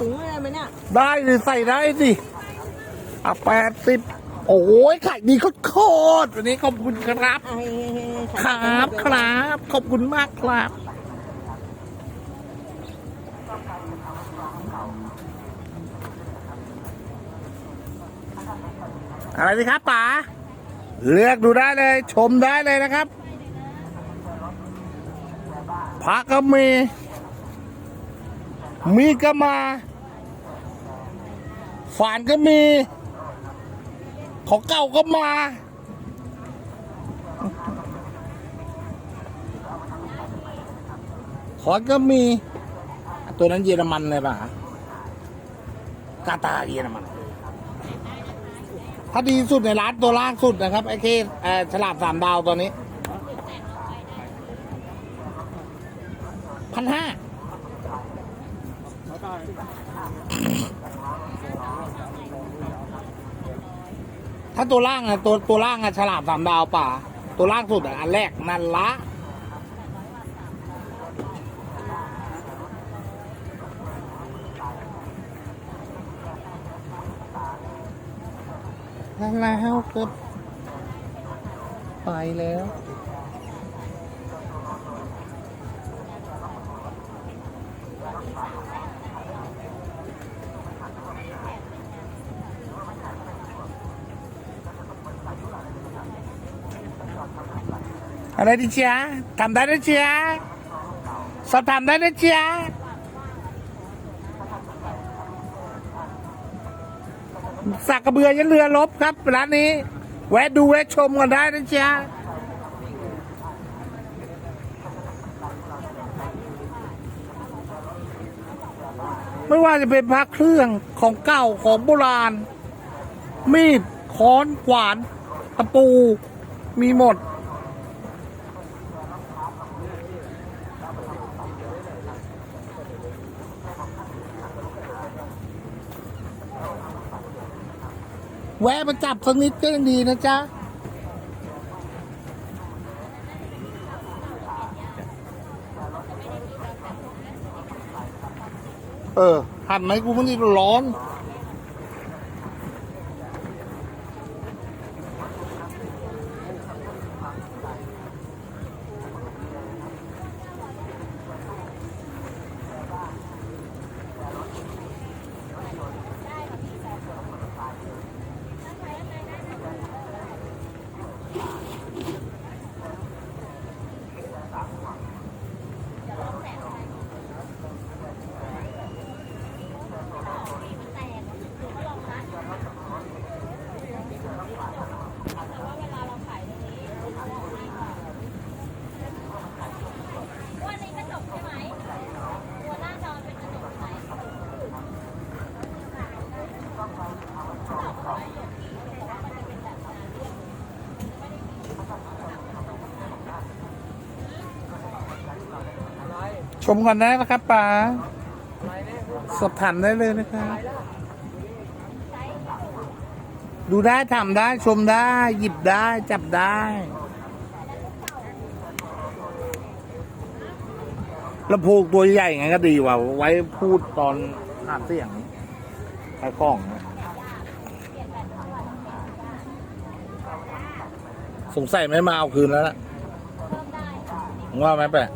ถุงได้ไหมเนี่ยได้หรือใส่ได้สิอะแปดสิบโอ้ยขายดีโคตรๆวันนี้ขอบคุณครับอะให้ให้ให้ให้ครับครับ ขอบคุณมากครับอะไรดีครับป๋าเลือกดูได้เลย ชมได้เลยนะครับพักก็มี มีก็มาฝานก็มี ของเก่าก็มา ขอนก็มี ตัวนั้นเยอรมันเลยป่ะกาตาร์เยอรมันถ้าดีสุดในร้านตัวล่างสุดนะครับ ไอ้เคเอ่อฉลามสามดาวตัวนี้พันห้า ถ้าตัวล่างอะตัวตัวล่างอะฉลามสามดาวป่ะตัวล่างสุดอะอันแรกนั่นละแล้วก็ไปแล้ว อะไรดิจ๊ะทำได้นะจ๊ะสอบถามได้นะจ๊ะสักกระเบือยันเรือลบครับร้านนี้ แวะดูแวะชมกันได้นะจ๊ะไม่ว่าจะเป็นพระเครื่องของเก่าของโบราณ มีดค้อนขวาน ตะปู มีหมด แวะมาจับสักนิดก็ยังดีนะจ๊ะเออหันไหมกูมันนี่ร้อน ว่าในกระจกใช่ไหม ตัวหน้าจอเป็นกระจกใส ชมก่อนได้นะครับป๋าสอบถามได้เลยนะครับ ดูได้ทำได้ชมได้ หยิบได้ จับได้ลำโพงตัวใหญ่ไงก็ดีว่ะไว้พูดตอนหาเสียงขายของนะสงสัยไม่มาเอาคืนแล้วล่ะเพิ่มได้ค่ะมึงว่าไหมแปะ